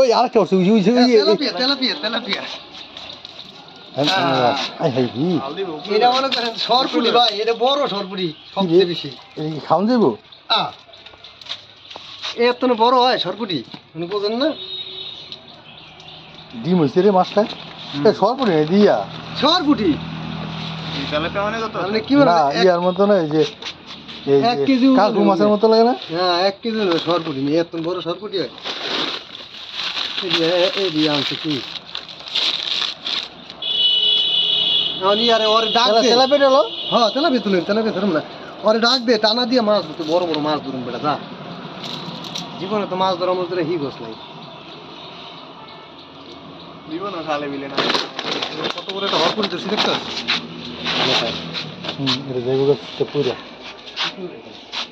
ওই আরেকটা উঠছে ওই ওই ওই তেলাপিয়া তেলাপিয়া তেলাপিয়া। আই হাই কি এটা মনে করেন সরপুটি ভাই এটা বড় সরপুটি সবচেয়ে বেশি। এটা কি খাওয়ান যাব আ। এত না বড় হয় মানে বোঝেন না? ডিম হয়েছে রে মাছটা। সরপরে দিয়া। সরপুটি? মানে কি বলে? ইয়ার মতো না এই যে এক কেজি কাকু মাছের মতো লাগে না? হ্যাঁ এক কেজি সরপুটি নিয়ে। এত বড় সরপুটি হয়। এই যে এ- এই দিয়ে আনছে কি? আমি আরে ওর ডাক দে। তেলা পেটে হ্যাঁ তেলাপিয়া তুলেন তেলাপিয়া ধরুন না। ওরে ডাক দে টানা দিয়ে মাছ ধরতে বড় বড় মাছ ধরুন বেটা যা। জীবনে তো মাছ ধরা মাছ ধরে হি গোস নাই। কত বড় একটা হরপুরি ধরছি দেখতে হুম এটা যাইব পুরা। Itu.